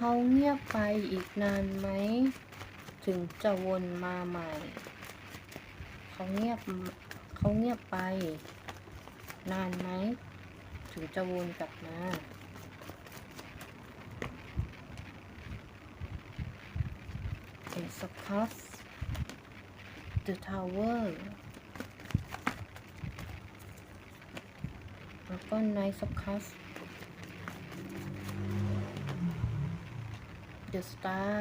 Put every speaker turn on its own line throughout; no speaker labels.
เขาเงียบไปอีกนานไหม ถึงจะวนมาใหม่ เขาเงียบเขาเงียบไป นานไหม ถึงจะวนกลับมา Ace of Cups The Tower แล้วก็ Knight of Cups The Star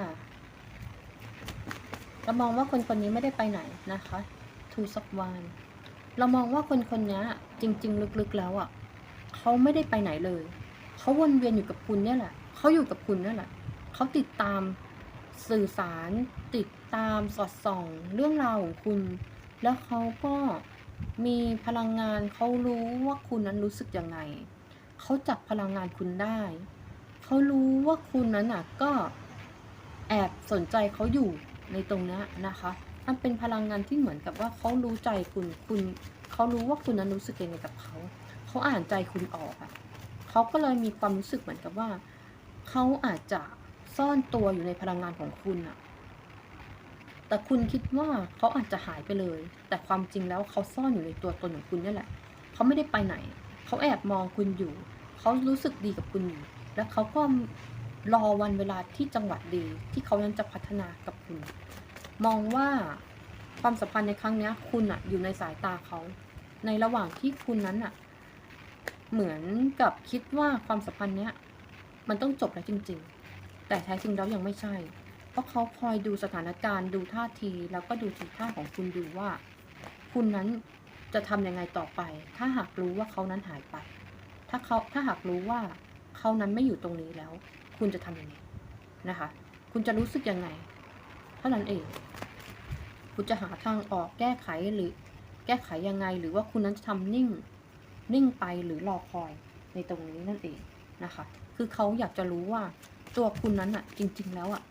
เรามองว่าคนคนนี้ไม่ได้ไปไหนนะคะ Two of Wands เรามองว่าคนคนนี้จริง ๆ ลึกๆแล้วอะเขาไม่ได้ไปไหนเลยเขาวนเวียนอยู่กับคุณเนี่ยแหละเขาอยู่กับคุณเนี่ยแหละเขาติดตามสื่อสาร ติดตามสอดส่อง เรื่องราวของคุณ แล้วเขาก็มีพลังงานเขารู้ว่าคุณนั้นรู้สึกยังไงเขาจับพลังงานคุณได้ เขารู้ว่าคุณนั้นอะก็แอบสนใจเขาอยู่ในตรงนี้นะคะ มันเป็นพลังงานที่เหมือนกับว่าเขารู้ใจคุณ คุณเขารู้ว่าคุณนั้นรู้สึกยังไงกับเขา เขาอ่านใจคุณออกอะเขาก็เลยมีความรู้สึกเหมือนกับว่า เขาอาจจะซ่อนตัวอยู่ในพลังงานของคุณอะแต่คุณคิดว่าเขาอาจจะหายไปเลย แต่ความจริงแล้วเขาซ่อนอยู่ในตัวตนของคุณนี่แหละ เขาไม่ได้ไปไหน เขาแอบมองคุณอยู่ เขารู้สึกดีกับคุณอยู่ และเขาก็รอวันเวลาที่จังหวะดีที่เขายังจะพัฒนากับคุณ มองว่าความสัมพันธ์ในครั้งนี้คุณอะอยู่ในสายตาเขา ในระหว่างที่คุณนั้นอะเหมือนกับคิดว่าความสัมพันธ์เนี้ยมันต้องจบแล้วจริง ๆ แต่แท้จริงแล้วยังไม่ใช่ เพราะเขาคอยดูสถานการณ์ดูท่าที แล้วก็ดูทีท่าของคุณดูว่า คุณนั้นจะทำยังไงต่อไป ถ้าหากรู้ว่าเขานั้นหายไป ถ้าเขาถ้าหากรู้ว่า เขานั้นไม่อยู่ตรงนี้แล้ว คุณจะทำยังไงนะคะ คุณจะรู้สึกยังไง เท่านั้นเอง คุณจะหาทางออกแก้ไขหรือแก้ไขยังไง หรือว่าคุณนั้นจะทำนิ่ง นิ่งไปหรือรอคอยในตรงนี้นั่นเองนะคะ คือเขาอยากจะรู้ว่าตัวคุณนั้นอะจริง ๆ แล้วอะ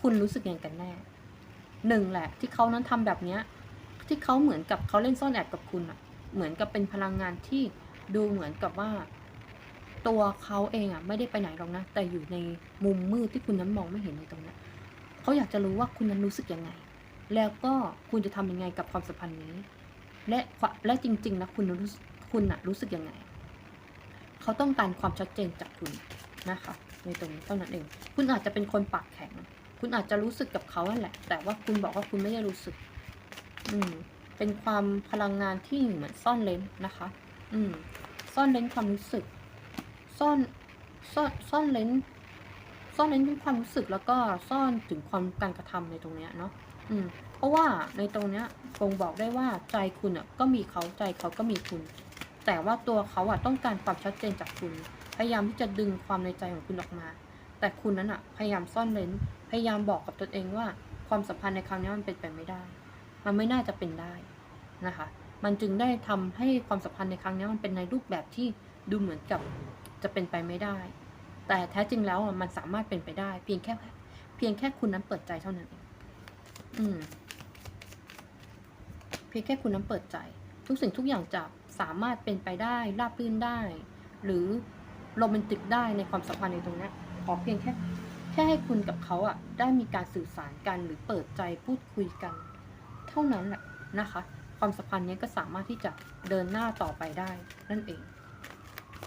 คุณรู้สึกยังไงกันแน่หนึ่งแหละ ที่เขานั้นทำแบบเนี้ย ที่เขาเหมือนกับเขาเล่นซ่อนแอบกับคุณอะเหมือนกับเป็นพลังงานที่ดูเหมือนกับว่า ตัวเขาเองอะไม่ได้ไปไหนหรอกนะ แต่อยู่ในมุมมืดที่คุณนั้นมองไม่เห็นในตรงนี้ยเขาอยากจะรู้ว่าคุณนั้นรู้สึกยังไง แล้วก็คุณจะทำยังไงกับความสัมพันธ์นี้ และและจริง ๆนะคุณรู้คุณอะรู้สึกยังไง เขาต้องการความชัดเจนจากคุณนะคะ ในตรงนี้เท่านั้นเอง คุณอาจจะเป็นคนปากแข็ง คุณอาจจะรู้สึกกับเขาแหละ แต่ว่าคุณบอกว่าคุณไม่ได้รู้สึก อืม เป็นความพลังงานที่เหมือนซ่อนเลนนะคะ อืม ซ่อนเลนความรู้สึก ซ่อนซ่อนซ่อนเลนซ่อนเลนถึงความรู้สึกแล้วก็ซ่อนถึงความการกระทำในตรงเนี้ยเนาะอืม เพราะว่าในตรงเนี้ยบ่งบอกได้ว่าใจคุณอะก็มีเขาใจเขาก็มีคุณ แต่ว่าตัวเขาอะต้องการความชัดเจนจากคุณ พยายามที่จะดึงความในใจของคุณออกมา แต่คุณนั้นอะ พยายามซ่อนเร้นพยายามบอกกับตนเองว่า ความสัมพันธ์ในครั้งนี้มันเป็นไปไม่ได้ มันไม่น่าจะเป็นได้นะคะ มันจึงได้ทำให้ความสัมพันธ์ในครั้งนี้มันเป็นในรูปแบบที่ดูเหมือนกับจะเป็นไปไม่ได้ แต่แท้จริงแล้วมันสามารถเป็นไปได้ เพียงแค่เพียงแค่คุณนั้นเปิดใจเท่านั้นเองอืมเพียงแค่คุณนั้นเปิดใจ ทุกสิ่งทุกอย่างจะสามารถเป็นไปได้ราบรื่นได้ หรือโรแมนติกได้ในความสัมพันธ์ในตรงนี้ขอเพียงแค่แค่ให้คุณกับเขาอะได้มีการสื่อสารกันหรือเปิดใจพูดคุยกัน เท่านั้นแหละนะคะ ความสัมพันธ์นี้ก็สามารถที่จะเดินหน้าต่อไปได้ นั่นเอง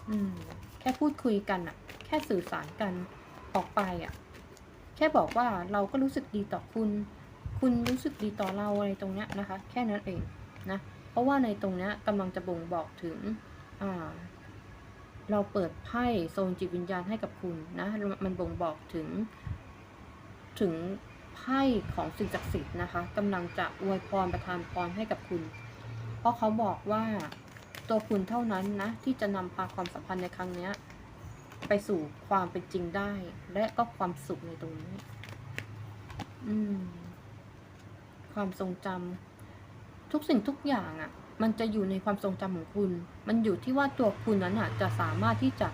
อืม แค่พูดคุยกันอะแค่สื่อสารกันออกไปอะแค่บอกว่าเราก็รู้สึกดีต่อคุณ คุณรู้สึกดีต่อเราอะไรตรงเนี้ยนะคะ แค่นั้นเองนะ เพราะว่าในตรงเนี้ยกำลังจะบ่งบอกถึง อ่า เราเปิดไพ่โซนจิตวิญญาณให้กับคุณนะ มันบ่งบอกถึงถึง ไพ่ของสิ่งศักดิ์สิทธิ์นะคะกำลังจะอวยพรประทานพรให้กับคุณ เพราะเขาบอกว่าตัวคุณเท่านั้นนะ ที่จะนำพาความสัมพันธ์ในครั้งเนี้ยไปสู่ความเป็นจริงได้ และก็ความสุขในตรงนี้ อืม ความทรงจำทุกสิ่งทุกอย่างอะ่ะ มันจะอยู่ในความทรงจำของคุณ มันอยู่ที่ว่าตัวคุณนั้นอะ จะสามารถที่จะ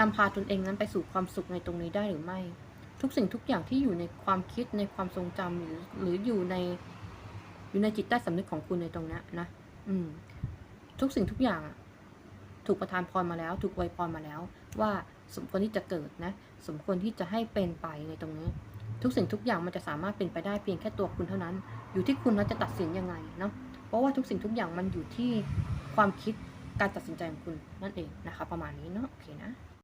นำพาตนเองนั้นไปสู่ความสุขในตรงนี้ได้หรือไม่ ทุกสิ่งทุกอย่างที่อยู่ในความคิดในความทรงจำหรือหรืออยู่ในอยู่ในจิตใต้สำนึกของคุณในตรงนี้ยนะ อืม ทุกสิ่งทุกอย่างถูกประทานพรมาแล้ว ถูกอวยพรมาแล้ว ว่าสมควรที่จะเกิดนะ สมควรที่จะให้เป็นไปในตรงนี้ ทุกสิ่งทุกอย่างมันจะสามารถเป็นไปได้เพียงแค่ตัวคุณเท่านั้น อยู่ที่คุณว่าจะตัดสินยังไงเนาะเพราะว่าทุกสิ่งทุกอย่างมันอยู่ที่ความคิดการตัดสินใจของคุณนั่นเองนะคะ ประมาณนี้เนาะโอเคนะ